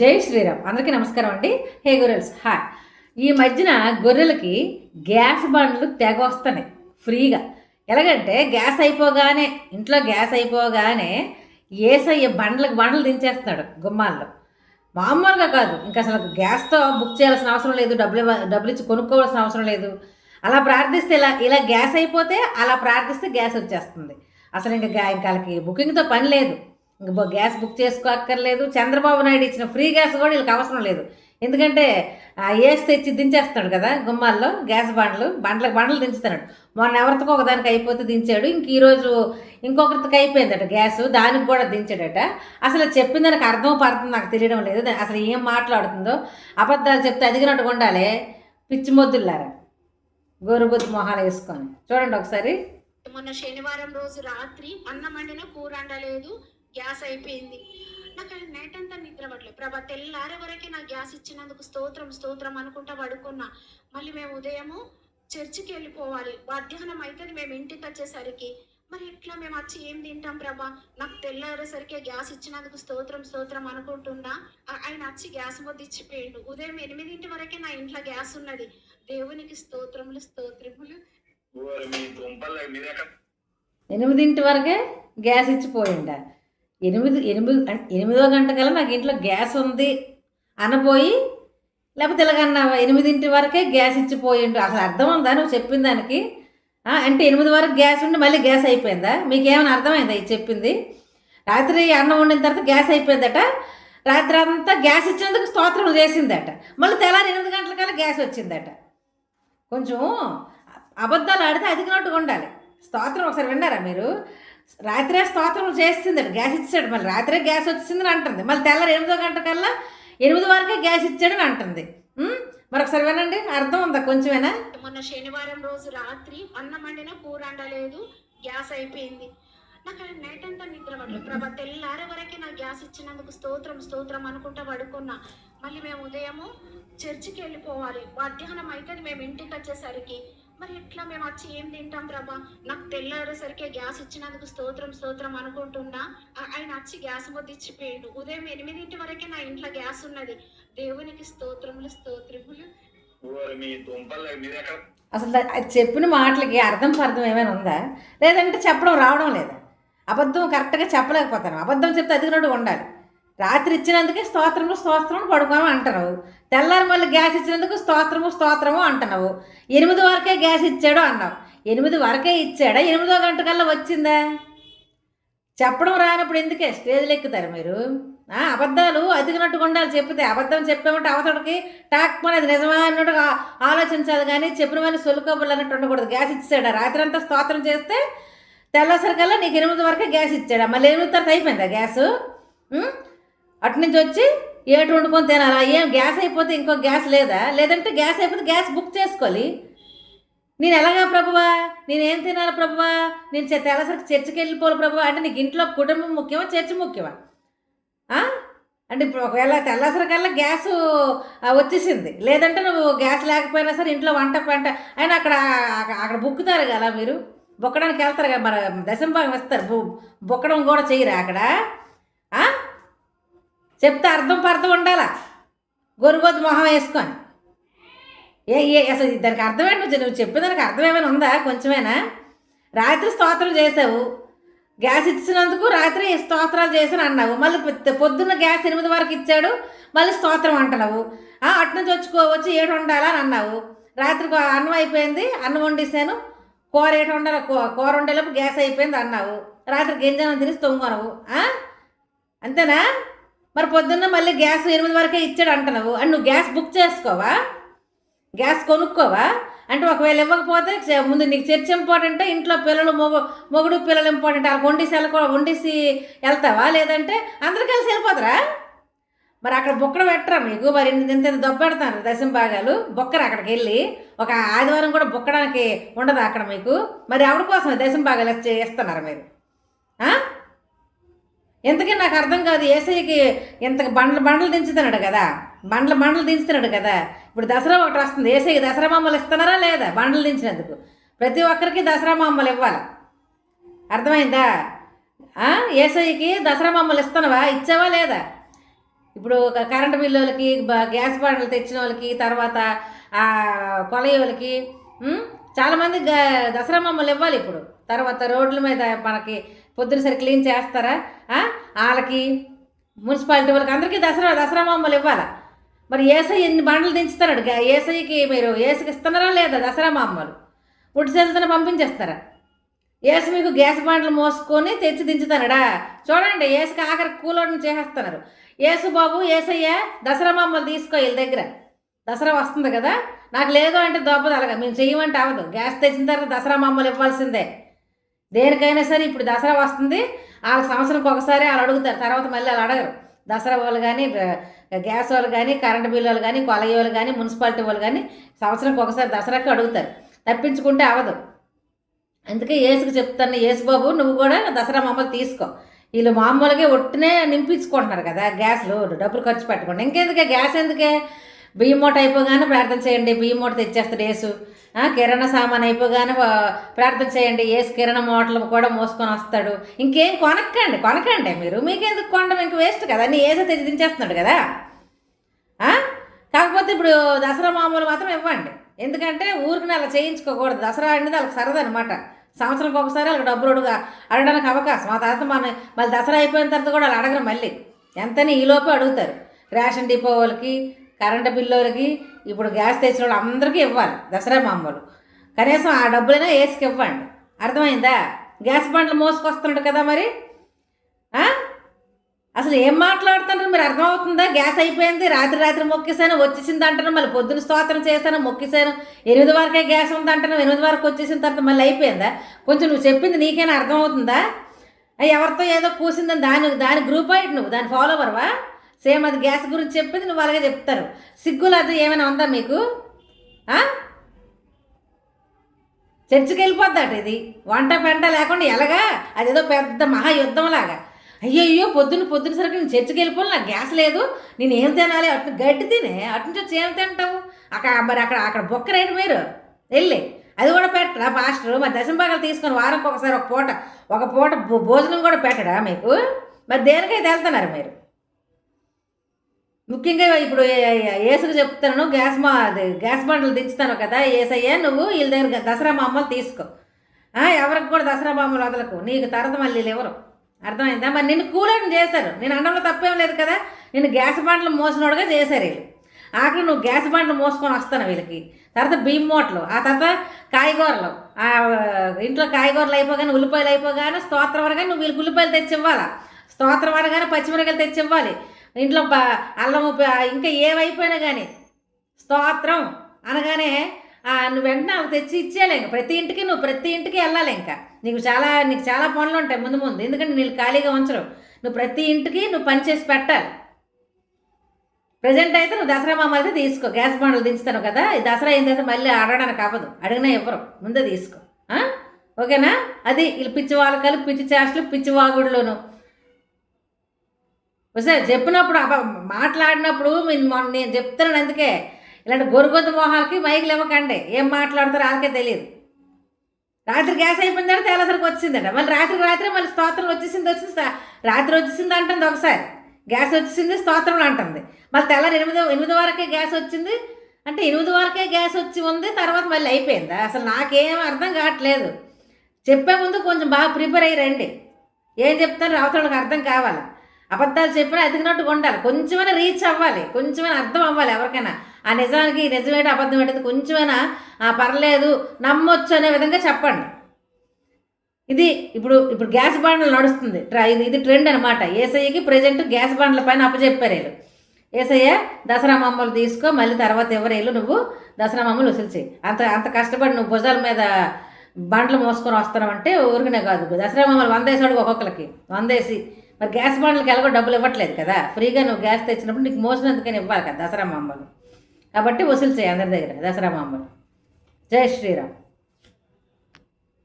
జై శ్రీరామ్. అందరికీ నమస్కారం అండి. హే గొర్రెల్స్ హాయ్ ఈ మధ్యన గొర్రెలకి గ్యాస్ బండ్లు తెగ వస్తున్నాయి ఫ్రీగా. ఎలాగంటే గ్యాస్ అయిపోగానే ఇంట్లో గ్యాస్ అయిపోగానే ఏసయ్య బండ్లకు బండ్లు దించేస్తున్నాడు గుమ్మాల్లో. మామూలుగా కాదు ఇంకా అసలు గ్యాస్తో బుక్ చేయాల్సిన అవసరం లేదు డబ్బులు డబ్బులు ఇచ్చి కొనుక్కోవాల్సిన అవసరం లేదు. అలా ప్రార్థిస్తే ఇలా ఇలా గ్యాస్ అయిపోతే అలా ప్రార్థిస్తే గ్యాస్ వచ్చేస్తుంది. అసలు ఇంకా ఇంకా వాళ్ళకి బుకింగ్తో పని లేదు. ఇంకా గ్యాస్ బుక్ చేసుకోక్కర్లేదు. చంద్రబాబు నాయుడు ఇచ్చిన ఫ్రీ గ్యాస్ కూడా వీళ్ళకి అవసరం లేదు. ఎందుకంటే ఆ ఏసి తెచ్చి దించేస్తున్నాడు కదా గుమ్మాల్లో గ్యాస్ బండ్లు బండ్లకు బండ్లు దించుతున్నాడు మొన్న ఎవరితో ఒకదానికి అయిపోతే దించాడు. ఇంక ఈరోజు ఇంకొకరికి అయిపోయిందట గ్యాస్ దానికి కూడా దించాడట. అసలు చెప్పింది నాకు అర్థం పడుతుంది నాకు తెలియడం లేదు. అసలు ఏం మాట్లాడుతుందో అబద్ధాలు చెప్తే అదిగినట్టు ఉండాలి. పిచ్చి మొద్దులారా గోరుగొద్దు మొహాలు వేసుకొని. చూడండి ఒకసారి. మొన్న శనివారం రోజు రాత్రి అన్నం వండిన కూర వండలేదు. గ్యాస్ అయిపోయింది. నాకు నైట్ అంతా నిద్ర పట్టలేదు. ప్రభా తెల్లారే వరకే నాకు గ్యాస్ ఇచ్చినందుకు స్తోత్రం స్తోత్రం అనుకుంటా పడుకున్నా. మళ్ళీ మేము ఉదయము చర్చికి వెళ్ళిపోవాలి. మధ్యాహ్నం అవుతుంది మేము ఇంటికి వచ్చేసరికి. మరి ఎట్లా మేము వచ్చి ఏం తింటాం ప్రభా? నాకు తెల్లారేసరికి గ్యాస్ ఇచ్చినందుకు స్తోత్రం స్తోత్రం అనుకుంటున్నా. ఆయన వచ్చి గ్యాస్ మొద్దు ఇచ్చిపోయిండు. ఉదయం ఎనిమిదింటి వరకే నా ఇంట్లో గ్యాస్ ఉన్నది. దేవునికి స్తోత్రములు స్తోత్రములు. ఎనిమిదింటి వరకే గ్యాస్ ఇచ్చిపోయిండ? ఎనిమిది ఎనిమిది ఎనిమిదో గంట కల్లా నాకు ఇంట్లో గ్యాస్ ఉంది అనబోయి లేకపోతే ఇలాగన్నా ఎనిమిదింటి వరకే గ్యాస్ ఇచ్చిపోయిండు అసలు అర్థం ఉందా? నువ్వు చెప్పిన దానికి? అంటే ఎనిమిది వరకు గ్యాస్ ఉండి మళ్ళీ గ్యాస్ అయిపోయిందా? మీకు ఏమైనా అర్థమైందా ఇది చెప్పింది? రాత్రి అన్నం వండిన తర్వాత గ్యాస్ అయిపోయిందట. రాత్రి అంతా గ్యాస్ ఇచ్చినందుకు స్తోత్రం చేసిందట. మళ్ళీ తెల్లారి ఎనిమిది గంటలకల్లా గ్యాస్ వచ్చిందట. కొంచెం అబద్ధాలు ఆడితే అదిగినట్టుగా ఉండాలి. స్తోత్రం ఒకసారి విన్నారా మీరు? రాత్రే స్తోత్రం చేస్తుంది గ్యాస్ ఇచ్చాడు. మళ్ళీ రాత్రే గ్యాస్ వచ్చిందని అంటుంది. మళ్ళీ తెల్లారి ఎనిమిదో గంట కల్లా ఎనిమిది వరకే గ్యాస్ ఇచ్చాడని అంటుంది. మరొకసారి వినండి అర్థం ఉందా కొంచెమేనా? మొన్న శనివారం రోజు రాత్రి అన్నం వండిన కూర అండలేదు గ్యాస్ అయిపోయింది. నాకు అది నైట్ అంతా నిద్ర పడలేదు ప్రభా తెల్లారే వరకే నాకు గ్యాస్ ఇచ్చినందుకు స్తోత్రం స్తోత్రం అనుకుంటా పడుకున్నా. మళ్ళీ మేము ఉదయము చర్చికి వెళ్ళిపోవాలి. మధ్యాహ్నం అవుతుంది మేము ఇంటికి వచ్చేసరికి. మరి ఎట్లా మేము వచ్చి ఏం తింటాం ప్రభా? నాకు తెల్లారేసరికి గ్యాస్ ఇచ్చినందుకు స్తోత్రం స్తోత్రం అనుకుంటున్నా. ఆయన వచ్చి గ్యాస్ మొద్దు ఇచ్చిపోయిండు ఉదయం ఎనిమిదింటి వరకే నా ఇంట్లో గ్యాస్ ఉన్నది. దేవునికి స్తోత్రములు స్తోత్రములు. అసలు అది చెప్పిన మాటలకి అర్థం పర్థం ఏమైనా ఉందా? లేదంటే చెప్పడం రావడం లేదా? అబద్ధం కరెక్ట్గా చెప్పలేకపోతాను. అబద్ధం చెప్తే అదిగినట్టు ఉండాలి. రాత్రి ఇచ్చినందుకే స్తోత్రము స్తోత్రము పడుకోము అంటారు తెల్లారి మళ్ళీ గ్యాస్ ఇచ్చినందుకు స్తోత్రము స్తోత్రము అంటున్నావు. ఎనిమిది వరకే గ్యాస్ ఇచ్చాడు అన్నావు. ఎనిమిది వరకే ఇచ్చాడా? ఎనిమిదో గంట కల్లా వచ్చిందా? చెప్పడం రానప్పుడు ఎందుకే? స్టేజ్లు ఎక్కుతారు మీరు. అబద్ధాలు అదిగినట్టుగా ఉండాలి చెప్పితే అబద్ధం చెప్పామంటే అవతడికి టాక్ అది నిజమా అన్నట్టుగా ఆలోచించాలి కానీ చెప్పిన వాడిని సొలుకోబుల్ అన్నట్టు ఉండకూడదు. గ్యాస్ ఇచ్చాడా? రాత్రి అంతా స్తోత్రం చేస్తే తెల్లసరికల్లా నీకు ఎనిమిది వరకే గ్యాస్ ఇచ్చాడా? మళ్ళీ ఎనిమిది తర్వాత అయిపోయిందా గ్యాస్? అటునుంచి అటు నుంచి వచ్చి ఏటు వండుకొని తినాలా? ఏం గ్యాస్ అయిపోతే ఇంకో గ్యాస్ లేదా? లేదంటే గ్యాస్ అయిపోతే గ్యాస్ బుక్ చేసుకోవాలి. నేను ఎలాగా ప్రభువా? నేనేం తినాలి ప్రభువా? నేను తెలసరికి తెల్లసరికి చర్చికి వెళ్ళిపోవాలి ప్రభువా? అంటే నీకు ఇంట్లో కుటుంబం ముఖ్యమా చర్చి ముఖ్యమా? అంటే ఇప్పుడు ఒకవేళ తెల్లసరికల్లా గ్యాస్ వచ్చేసింది. లేదంటే నువ్వు గ్యాస్ లేకపోయినా సరే ఇంట్లో వంట పంట అయినా అక్కడ అక్కడ- బుక్కుతారు కదా మీరు? బొక్కడానికి వెళ్తారు కదా మరి? దశంభాగం ఇస్తారు. బొక్కడం కూడా చేయరా అక్కడ? చెప్తే అర్థం పర్థం ఉండాలా? గొరుగొద్దు మొహం వేసుకొని. ఏ ఏ అసలు దానికి అర్థం నువ్వు నువ్వు చెప్పిన దానికి అర్థం ఏమైనా ఉందా? కొంచెమేనా? రాత్రి స్తోత్రం చేసావు. గ్యాస్ ఇచ్చినందుకు రాత్రి స్తోత్రాలు చేశాను అన్నావు. మళ్ళీ పొద్దున్న గ్యాస్ ఎనిమిది వరకు ఇచ్చాడు. మళ్ళీ స్తోత్రం అంటున్నావు. ఆ, అటు నుంచి వచ్చి వచ్చి ఏడు వండాలా అని అన్నావు. రాత్రి అన్నం అయిపోయింది అన్నం వండేసాను. కూర ఏట వండాలి కూర వండేలోపు గ్యాస్ అయిపోయింది అన్నావు. రాత్రి గింజనం తిని తొంగనవు. అంతేనా? మరి పొద్దున్న మళ్ళీ గ్యాస్ ఎనిమిది వరకే ఇచ్చాడు అంటున్నావు. అండ్ నువ్వు గ్యాస్ బుక్ చేసుకోవా? గ్యాస్ కొనుక్కోవా? అంటే ఒకవేళ ఇవ్వకపోతే ముందు నీకు చర్చ ఇంపార్టెంట్ ఇంట్లో పిల్లలు మొగ మొగుడు పిల్లలు ఇంపార్టెంట్ వాళ్ళకి వండిసి వెళ్ళ వండిసి వెళ్తావా? లేదంటే అందరు కలిసి వెళ్ళిపోతారా? మరి అక్కడ బొక్కడ పెట్టరా మీకు? మరి ఇంత ఇంత దొబ్బెడతాను దశం భాగాలు. బొక్కరు అక్కడికి వెళ్ళి ఒక ఆదివారం కూడా బొక్కడానికి ఉండదు అక్కడ మీకు? మరి ఎవరి కోసం దశం భాగాలు ఇస్తున్నారు మీరు? ఎందుకని నాకు అర్థం కాదు ఏసైకి ఇంత బండ్ల బండ్లు దించుతున్నాడు కదా. బండ్ల బండ్లు దించుతున్నాడు కదా. ఇప్పుడు దసరా ఒకటి వస్తుంది. ఏసైకి దసరా మమ్మల్ని ఇస్తున్నారా లేదా? బండ్లు దించినందుకు. ప్రతి ఒక్కరికి దసరా మమ్మల్ని ఇవ్వాలి. అర్థమైందా? ఆ? ఏసైకి దసరా మమ్మల్ని ఇస్తున్నావా? ఇచ్చావా లేదా? ఇప్పుడు కరెంటు బిల్లులకి గ్యాస్ బండ్లు తెచ్చిన వాళ్ళకి తర్వాత ఆ కొలయోళ్ళకి చాలామంది గ- దసరా మమ్మల్ని ఇవ్వాలి ఇప్పుడు. తర్వాత రోడ్ల మీద మనకి పొద్దున సరి క్లీన్ చేస్తారా? వాళ్ళకి మున్సిపాలిటీ వాళ్ళకి అందరికీ దసరా దసరా మామూలు ఇవ్వాలా? మరి ఏసఐ ఎన్ని బండ్లు దించుతున్నాడు ఏసఐకి మీరు ఏసుకి ఇస్తున్నారా లేదా దసరా మామూలు పుట్టి చేతులతో పంపించేస్తారా? ఏసు మీకు గ్యాస్ బాండ్లు మోసుకొని తెచ్చి దించుతానడా? చూడండి ఏసుకి ఆఖరి కూలోడిని చేసేస్తున్నారు. ఏసు బాబు ఏసయ్య దసరా మమ్మల్ని తీసుకో వీళ్ళ దగ్గర. దసరా వస్తుంది కదా? నాకు లేదు అంటే దొబ్బదు అలాగా. మేము చేయమంటే అవ్వదు. గ్యాస్ తెచ్చిన తర్వాత దసరా మమ్మల్ని ఇవ్వాల్సిందే. దేనికైనా సరే ఇప్పుడు దసరా వస్తుంది. వాళ్ళ సంవత్సరంకి ఒకసారి వాళ్ళు అడుగుతారు. తర్వాత మళ్ళీ వాళ్ళు అడగరు. దసరా వాళ్ళు కానీ గ్యాస్ వాళ్ళు కానీ కరెంట్ బిల్లు వాళ్ళు కానీ కొలగి వాళ్ళు కానీ మున్సిపాలిటీ వాళ్ళు కానీ సంవత్సరంకి ఒకసారి దసరాకి అడుగుతారు. తప్పించుకుంటే అవ్వదు. అందుకే ఏసుకు చెప్తాను ఏసుబాబు నువ్వు కూడా దసరా మమ్మల్ని తీసుకో. వీళ్ళు మామూలుగా ఒట్టినే నింపించుకుంటున్నారు కదా గ్యాస్లు డబ్బులు ఖర్చు పెట్టకుండా. ఇంకెందుకే? గ్యాస్ ఎందుకే? బియ్యం మూట అయిపోగానే ప్రార్థన చేయండి. బియ్యం మూట తెచ్చేస్తాడు ఏసు కిరణ సామాన్ అయిపోగానే ప్రార్థన చేయండి. ఏ కిరణ మోటలు కూడా మోసుకొని వస్తాడు. ఇంకేం కొనక్కండి కొనకండి మీరు. మీకెందుకు కొనడం? ఇంక వేస్ట్ కదా. అన్నీ ఏదో తెచ్చి దించేస్తున్నాడు కదా. కాకపోతే ఇప్పుడు దసరా మామూలు మాత్రం ఇవ్వండి. ఎందుకంటే ఊరికి అలా చేయించుకోకూడదు. దసరా అనేది వాళ్ళకి సరదనమాట. సంవత్సరం సంవత్సరంకి ఒకసారి వాళ్ళకి డబ్బులు అడుగు అడగడానికి అవకాశం. ఆ తర్వాత మన మళ్ళీ దసరా అయిపోయిన తర్వాత కూడా వాళ్ళు అడగరు మళ్ళీ. ఎంతని ఈలోపు అడుగుతారు. రేషన్ డిపో వాళ్ళకి కరెంటు బిల్లు వాళ్ళకి ఇప్పుడు గ్యాస్ తెచ్చిన వాళ్ళు అందరికీ ఇవ్వాలి దసరా మామూలు. కనీసం ఆ డబ్బులైనా వేసుకు ఇవ్వండి. అర్థమైందా? గ్యాస్ బండ్లు మోసుకొస్తున్నాడు కదా మరి? అసలు ఏం మాట్లాడుతున్నారు? మీరు అర్థమవుతుందా? గ్యాస్ అయిపోయింది రాత్రి రాత్రి మొక్కేసాను వచ్చేసింది అంటాను మళ్ళీ పొద్దున స్తోత్రం చేశాను మొక్కేసాను ఎనిమిది వరకే గ్యాస్ ఉంది అంటాను ఎనిమిది వరకు వచ్చేసిన తర్వాత మళ్ళీ అయిపోయిందా? కొంచెం నువ్వు చెప్పింది నీకైనా అర్థమవుతుందా? ఎవరితో ఏదో కూసిందని దాని దాని గ్రూప్ అయ్యి నువ్వు దాని ఫాలోవర్వా సేమ్ అది గ్యాస్ గురించి చెప్పింది నువ్వు అలాగే చెప్తారు. సిగ్గులు అది ఏమైనా ఉందా మీకు? చర్చికి వెళ్ళిపోద్దట ఇది. వంట పెంట లేకుండా ఎలాగా? అదేదో పెద్ద మహాయుద్ధంలాగా. అయ్యయ్యో పొద్దున్న పొద్దున సరికి నేను చర్చికి వెళ్ళిపోవాలి నాకు గ్యాస్ లేదు. నేను ఏం తినాలి? అటు గడ్డి తినే అటు నుంచి వచ్చి ఏం తింటావు? అక్కడ మరి అక్కడ అక్కడ బొక్క బొక్కరేంటి మీరు? వెళ్ళి. అది కూడా పెట్టరా పాస్టర్? మరి దశంభాగాలు తీసుకొని వారంకి ఒకసారి ఒక పూట ఒక పూట భోజనం కూడా పెట్టడా మీకు? మరి దేనికైతే వెళ్తున్నారు మీరు? ముఖ్యంగా ఇప్పుడు ఏసుకు చెప్తాను గ్యాస్ మా అది గ్యాస్ బండ్లు దించుతాను కదా ఏసయ్యా నువ్వు వీళ్ళ దగ్గర దసరా మామూలు తీసుకో. ఎవరికి కూడా దసరా బామ్మలు వదలకు నీకు తర్వాత మళ్ళీ ఎవరు? అర్థమైందా? మరి నిన్ను కూలని చేశారు. నేను అనడంలో తప్పేం లేదు కదా నేను గ్యాస్ బండ్లు మోసినోడుగా చేశారు వీళ్ళు. ఆఖరి నువ్వు గ్యాస్ బండ్లు మోసుకొని వస్తాను వీళ్ళకి. తర్వాత బియ్యం మూటలు ఆ తర్వాత కాయగూరలు. ఆ ఇంట్లో కాయగూరలు అయిపోగానే ఉల్లిపాయలు అయిపోగానే స్తోత్రం వరగానే నువ్వు వీళ్ళకి ఉల్లిపాయలు తెచ్చి ఇవ్వాలా స్తోత్రం వరగానే పచ్చిమిరకాయలు తెచ్చి ఇవ్వాలి ఇంట్లో అల్లం ఇంకా ఏవైపోయినా కానీ స్తోత్రం. అనగానే నువ్వు వెంటనే అవి తెచ్చి ఇచ్చేయాలి ఇంకా. ప్రతి ఇంటికి నువ్వు ప్రతి ఇంటికి వెళ్ళాలి ఇంకా. నీకు చాలా నీకు చాలా పనులు ఉంటాయి ముందు ముందు. ఎందుకంటే నీళ్ళు ఖాళీగా ఉంచరు. నువ్వు ప్రతి ఇంటికి నువ్వు పని చేసి పెట్టాలి. ప్రజెంట్ అయితే నువ్వు దసరా మామ అయితే తీసుకో. గ్యాస్ బండ్లు దించుతాను కదా. ఈ దసరా అయిన తర్వాత మళ్ళీ అడగడానికి అవ్వదు అడిగినా ఇవ్వరు. ముందే తీసుకో. ఓకేనా? అది వీళ్ళు పిచ్చి వాళ్ళకాలు పిచ్చి చేష్టలు పిచ్చి వాగుడులోను. సరే చెప్పినప్పుడు మాట్లాడినప్పుడు మొన్న నేను చెప్తున్నాను అందుకే. ఇలాంటి గొరుగొద్దు మొహాలకి మైకులు ఇవ్వకండి. ఏం మాట్లాడతారో వాళ్ళకే తెలియదు. రాత్రి గ్యాస్ అయిపోయిందంటే తెల్లసరికి వచ్చిందంట. మళ్ళీ రాత్రి రాత్రి మళ్ళీ స్తోత్రం వచ్చేసింది వచ్చింది రాత్రి వచ్చేసింది అంటుంది ఒకసారి. గ్యాస్ వచ్చేసింది స్తోత్రం అంటుంది. మళ్ళీ తెల్లారి ఎనిమిది ఎనిమిది వరకే గ్యాస్ వచ్చింది. అంటే ఎనిమిది వరకే గ్యాస్ వచ్చి ఉంది తర్వాత మళ్ళీ అయిపోయింది? అసలు నాకేం అర్థం కావట్లేదు. చెప్పే ముందు కొంచెం బాగా ప్రిపేర్ అయ్యి రండి. ఏం చెప్తారో అవతలకి అర్థం కావాలి? అబద్ధాలు చెప్పినా ఎదిగినట్టుగా ఉండాలి కొంచెమైనా రీచ్ అవ్వాలి. కొంచెమైనా అర్థం అవ్వాలి ఎవరికైనా. ఆ నిజానికి నిజమేట అబద్ధం ఏంటి కొంచెమైనా ఆ, పర్లేదు నమ్మొచ్చు అనే విధంగా చెప్పండి. ఇది ఇప్పుడు ఇప్పుడు గ్యాస్ బాండ్లు నడుస్తుంది. ఇది ఇది ట్రెండ్ అనమాట ఏసఐకి ప్రజెంట్ గ్యాస్ బాండ్ల పైన అప్పచెప్పారు వీళ్ళు. ఏసయ్య దసరా మమ్మల్ని తీసుకో మళ్ళీ తర్వాత ఎవరేళ్ళు నువ్వు దసరా మమ్మల్ని వసూలు చేయి అంత అంత కష్టపడి నువ్వు భుజాల మీద బండ్లు మోసుకొని వస్తున్నావంటే ఊరికనే కాదు. దసరా మామూలు వందేసాడు ఒక్కొక్కరికి వందేసి మరి గ్యాస్ బండ్లకి ఎలాగో డబ్బులు ఇవ్వట్లేదు కదా. ఫ్రీగా నువ్వు గ్యాస్ తెచ్చినప్పుడు నీకు మోసినందుకని ఇవ్వాలి కదా దసరా మమ్మల్ని కాబట్టి వసూలు చేయి అందరి దగ్గర దసరా మమ్మల్ని జై శ్రీరామ్.